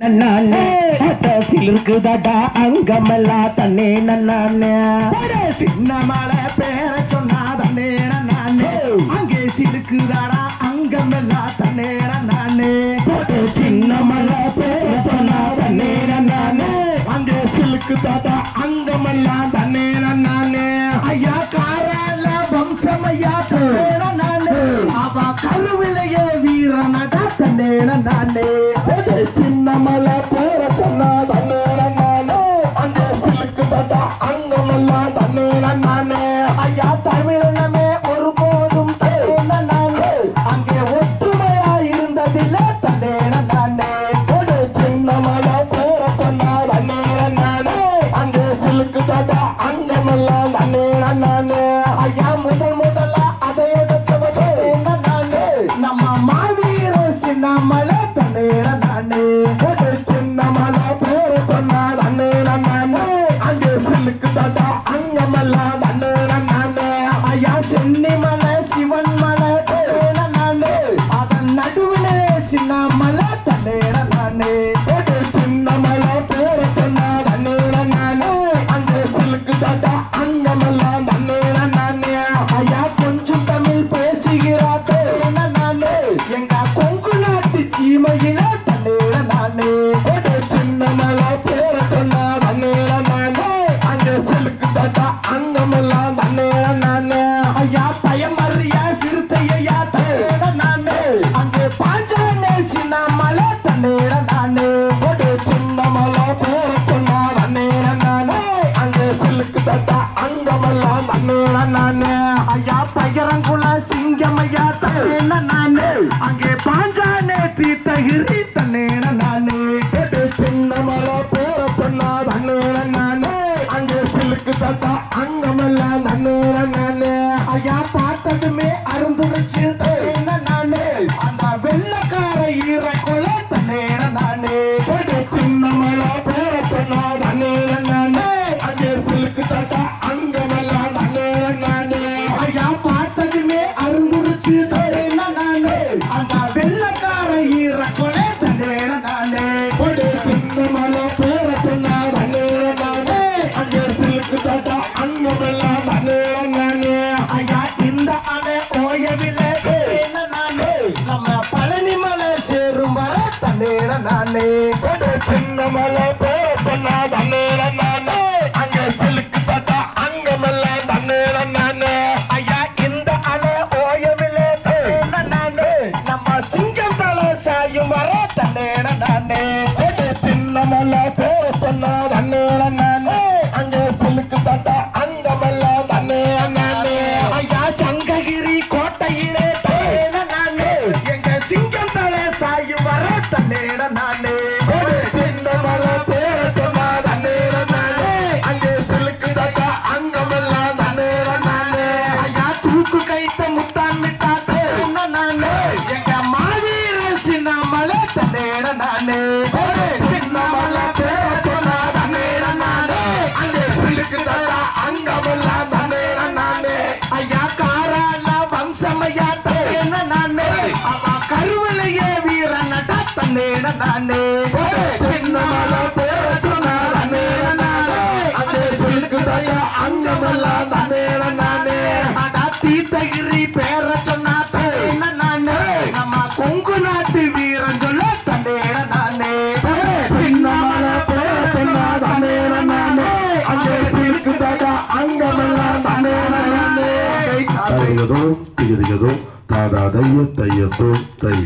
நன்னானே இருக்குதாடா அங்கமெல்லாம் தன்னே நன்னானே. சின்ன மலை பேர சொன்னா தன்னேன நானே அங்கே சிலுக்குதாடா அங்கமெல்லாம் தன்னேன நானே போட்டு சின்ன மலை பேர சொன்னா தன்னே நன்னானே. அங்கே சிலுக்குதாடா சிலுக்கு அங்கமெல்லாம் தன்னே நன்னானே ஐயா சென்னிமலை சிவன் மலை அதன் சிலுக்கு அங்கமெல்லாம் தன்னே நன்னானே ஐயா பயமறியா சிறுத்தையா தன்னேன நானே. அங்கே பாஞ்சானே சின்னமலை தன்னேன நானே. போட்டு சின்ன மலை பேர சொன்னா தன்னே நன்னானே அந்த சிலுக்கு தாத்தா அங்கமெல்லாம் தன்னே நன்னானே ஐயா பகரங்குல சிங்கமையா தன்னேன நானே. அங்கே பாஞ்சானே தீர்த்தகிரி தன்னேன நானே. போட்டு சின்ன மலை சிலுக்கு தாத்தா அங்கமெல்லாம் தன்னே நன்னானே ஐயா பார்த்ததுமே அருந்துடுச்சு இந்த அணை ஓயவில்லை. நானே நம்ம பழனி மலை சேரும் வர தன்னேன நானே. சின்ன மலை பேர சொன்னா தன்னே நன்னானே அங்க சிலுக்கு தாத்தா அங்கமெல்லாம் தன்னே நன்னானே ஐயா இந்த அணை ஓயவில்லை. நானே நம்ம சிங்கம் தலை சாயும் வர தன்னேன நானே. சின்ன மலை சொன்னா வீரனடா தன்னேன நானே போடு சின்ன மலை பேர சொன்னா தன்னே நன்னானே அங்க சிலுக்கு தாத்தா அங்கமெல்லாம் நன்னானே அடா தீர்த்தகிரி பேர சொன்னா தன்னேன நானே? நம்ம கொங்கு நாட்டு வீரன் சொல்ல தன்னேன நானே சின்ன மலை பேர சொன்னா தன்னே நன்னானே அங்க சிலுக்கு தாத்தா அங்கமெல்லாம் தாதா தைய தையத்தோ தை